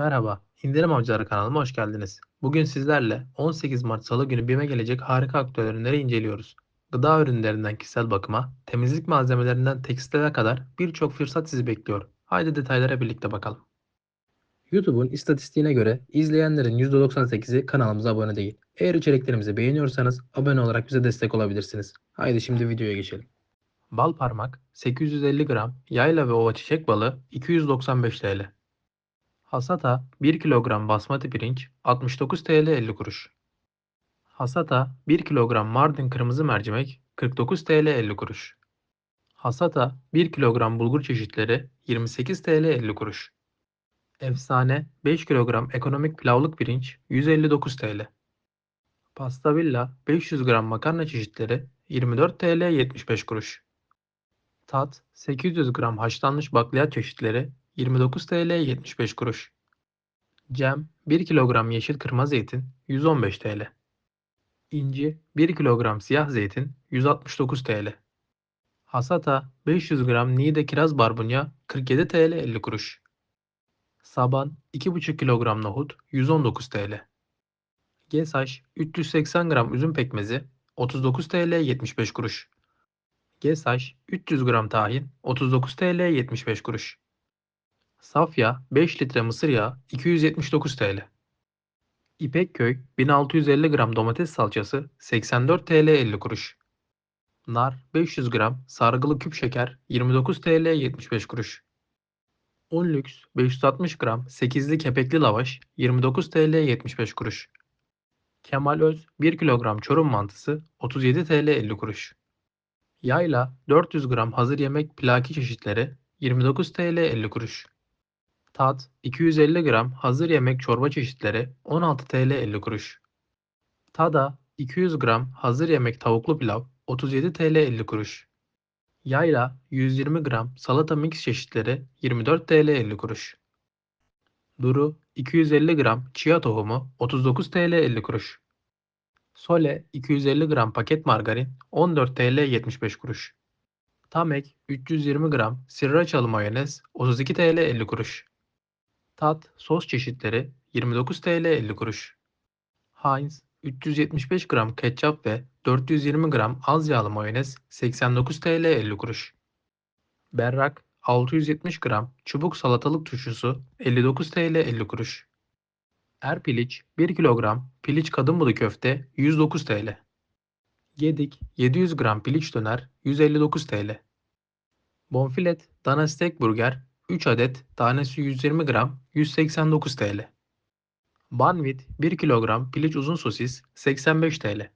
Merhaba, İndirim Avcıları kanalıma hoş geldiniz. Bugün sizlerle 18 Mart Salı günü BİM'e gelecek harika aktüel inceliyoruz. Gıda ürünlerinden kişisel bakıma, temizlik malzemelerinden tekstile kadar birçok fırsat sizi bekliyor. Haydi detaylara birlikte bakalım. YouTube'un istatistiğine göre izleyenlerin %98'i kanalımıza abone değil. Eğer içeriklerimizi beğeniyorsanız abone olarak bize destek olabilirsiniz. Haydi şimdi videoya geçelim. Bal parmak 850 gram, yayla ve ova çiçek balı 295 TL. Hasata 1 kilogram basmati pirinç 69 TL 50 kuruş. Hasata 1 kilogram Mardin kırmızı mercimek 49 TL 50 kuruş. Hasata 1 kilogram bulgur çeşitleri 28 TL 50 kuruş. Efsane 5 kilogram ekonomik pilavlık pirinç 159 TL. Pasta Villa 500 gram makarna çeşitleri 24 TL 75 kuruş. Tat 800 gram haşlanmış bakliyat çeşitleri 29 TL 75 kuruş. Cem 1 kilogram yeşil kırma zeytin 115 TL. İnci 1 kilogram siyah zeytin 169 TL. Hasata 500 gram Niğde kiraz barbunya 47 TL 50 kuruş. Saban 2,5 kilogram nohut 119 TL. Gesaş 380 gram üzüm pekmezi 39 TL 75 kuruş. Gesaş 300 gram tahin 39 TL 75 kuruş. Safya 5 litre mısır yağı 279 TL. İpekköy 1650 gram domates salçası 84 TL 50 kuruş. Nar 500 gram sargılı küp şeker 29 TL 75 kuruş. Un lüks 560 gram 8'li kepekli lavaş 29 TL 75 kuruş. Kemal Öz 1 kilogram çorum mantısı 37 TL 50 kuruş. Yayla 400 gram hazır yemek plaki çeşitleri 29 TL 50 kuruş. Tat 250 gram hazır yemek çorba çeşitleri 16 TL 50 kuruş. Tada 200 gram hazır yemek tavuklu pilav 37 TL 50 kuruş. Yayla 120 gram salata mix çeşitleri 24 TL 50 kuruş. Duru 250 gram chia tohumu 39 TL 50 kuruş. Sole 250 gram paket margarin 14 TL 75 kuruş. Tamek 320 gram srirachalı mayonez 32 TL 50 kuruş. Tat sos çeşitleri 29 TL 50 kuruş. Heinz 375 gram ketçap ve 420 gram az yağlı mayonez 89 TL 50 kuruş. Berrak 670 gram çubuk salatalık turşusu 59 TL 50 kuruş. Erpiliç 1 kilogram piliç kadın budu köfte 109 TL. Gedik 700 gram piliç döner 159 TL. Bonfilet dana steak burger 3 adet tanesi 120 gram 189 TL. Banvit 1 kilogram piliç uzun sosis 85 TL.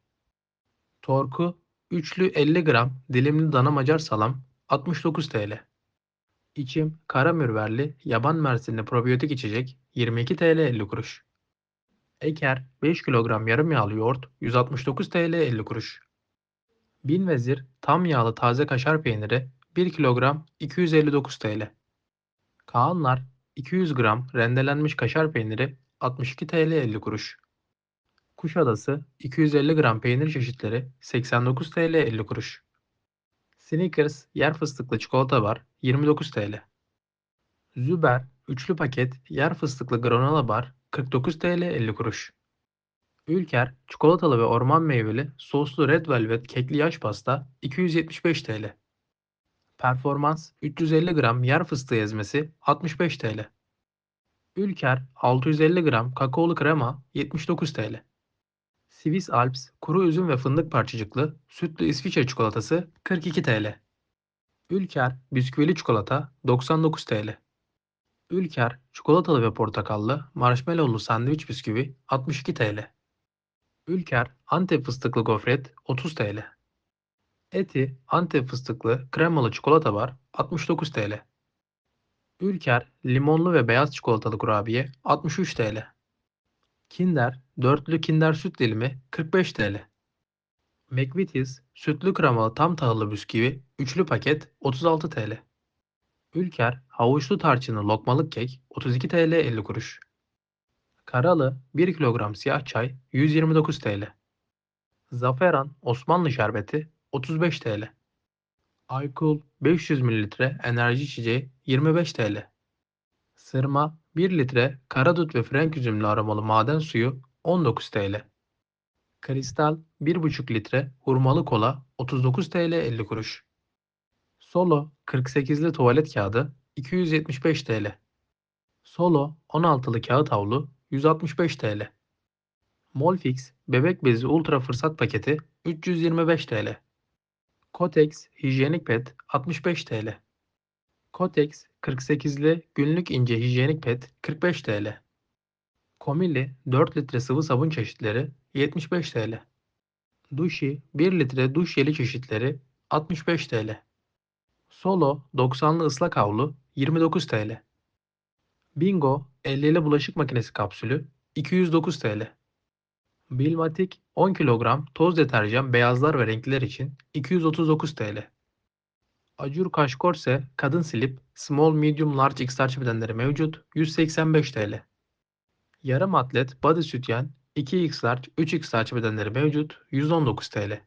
Torku üçlü 50 gram dilimli dana macar salam 69 TL. İçim kara mürverli yaban mersinli probiyotik içecek 22 TL 50 kuruş. Eker 5 kilogram yarım yağlı yoğurt 169 TL 50 kuruş. Bin vezir tam yağlı taze kaşar peyniri 1 kilogram 259 TL. Kaanlar 200 gram rendelenmiş kaşar peyniri 62 TL 50 kuruş. Kuşadası 250 gram peynir çeşitleri 89 TL 50 kuruş. Snickers yer fıstıklı çikolata bar 29 TL. Züber üçlü paket yer fıstıklı granola bar 49 TL 50 kuruş. Ülker çikolatalı ve orman meyveli soslu red velvet kekli yaş pasta 275 TL. Performans 350 gram yer fıstığı ezmesi 65 TL. Ülker 650 gram kakaolu krema 79 TL. Swiss Alps kuru üzüm ve fındık parçacıklı sütlü İsviçre çikolatası 42 TL. Ülker bisküvili çikolata 99 TL. Ülker çikolatalı ve portakallı marshmallowlu sandviç bisküvi 62 TL. Ülker Antep fıstıklı gofret 30 TL. Eti Antep fıstıklı kremalı çikolata var 69 TL. Ülker limonlu ve beyaz çikolatalı kurabiye 63 TL. Kinder dörtlü Kinder süt dilimi 45 TL. McVitie's sütlü kremalı tam tahıllı bisküvi üçlü paket 36 TL. Ülker havuçlu tarçınlı lokmalık kek 32 TL 50 kuruş. Karalı 1 kilogram siyah çay 129 TL. Zaferan Osmanlı şerbeti 35 TL. Aykul 500 ml enerji içeceği 25 TL. Sırma 1 litre karadut ve frenk üzümlü aromalı maden suyu 19 TL. Kristal 1,5 litre hurmalı kola 39 TL 50 kuruş. Solo 48'li tuvalet kağıdı 275 TL. Solo 16'lı kağıt havlu 165 TL. Molfix bebek bezi ultra fırsat paketi 325 TL. Kotex hijyenik pet 65 TL. Kotex 48'li günlük ince hijyenik pet 45 TL. Komili 4 litre sıvı sabun çeşitleri 75 TL. Duşi 1 litre duş jeli çeşitleri 65 TL. Solo 90'lı ıslak havlu 29 TL. Bingo 50'li bulaşık makinesi kapsülü 209 TL. Bilmatic 10 kilogram toz deterjan beyazlar ve renkliler için 239 TL. Acur Kaş Korse kadın silip small medium large x large bedenleri mevcut 185 TL. Yarım atlet body sütyen 2x large 3x large bedenleri mevcut 119 TL.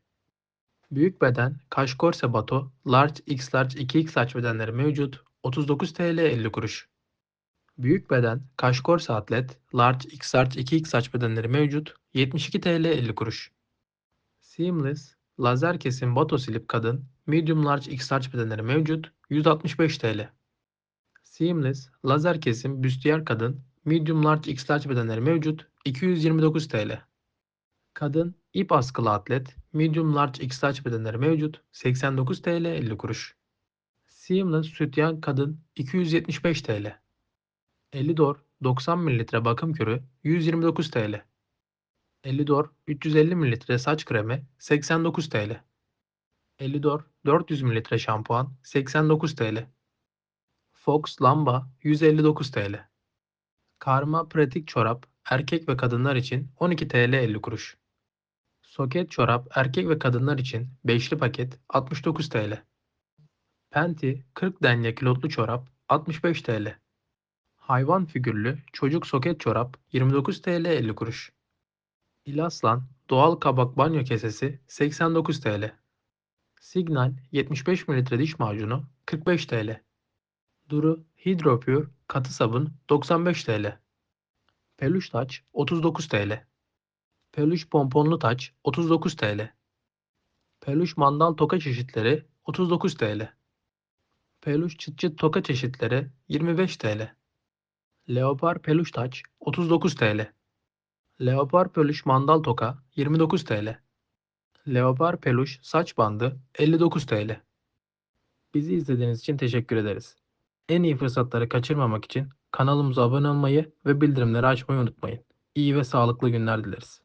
Büyük beden Kaş Korse Bato large x large 2x large bedenleri mevcut 39 TL 50 kuruş. Büyük beden Kaş Korse Atlet large x large 2x large bedenleri mevcut 72 TL 50 kuruş. Seamless lazer kesim bato silip kadın medium large x large bedenleri mevcut 165 TL. Seamless lazer kesim büstiyer kadın medium large x large bedenleri mevcut 229 TL. Kadın ip askılı atlet medium large x large bedenleri mevcut 89 TL 50 kuruş. Seamless sütyen kadın 275 TL. Elidor 90 ml bakım kürü 129 TL. Elidor 350 ml saç kremi 89 TL. Elidor 400 ml şampuan 89 TL. Fox lamba 159 TL. Karma pratik çorap erkek ve kadınlar için 12 TL 50 kuruş. Soket çorap erkek ve kadınlar için 5'li paket 69 TL. Penti 40 denye kilotlu çorap 65 TL. Hayvan figürlü çocuk soket çorap 29 TL 50 kuruş. İlaslan doğal kabak banyo kesesi 89 TL. Signal 75 ml diş macunu 45 TL. Duru Hydropure katı sabun 95 TL. Peluş taç 39 TL. Peluş pomponlu taç 39 TL. Peluş mandal toka çeşitleri 39 TL. Peluş çıt çıt toka çeşitleri 25 TL. Leopar peluş taç 39 TL. Leopar peluş mandal toka 29 TL. Leopar peluş saç bandı 59 TL. Bizi izlediğiniz için teşekkür ederiz. En iyi fırsatları kaçırmamak için kanalımıza abone olmayı ve bildirimleri açmayı unutmayın. İyi ve sağlıklı günler dileriz.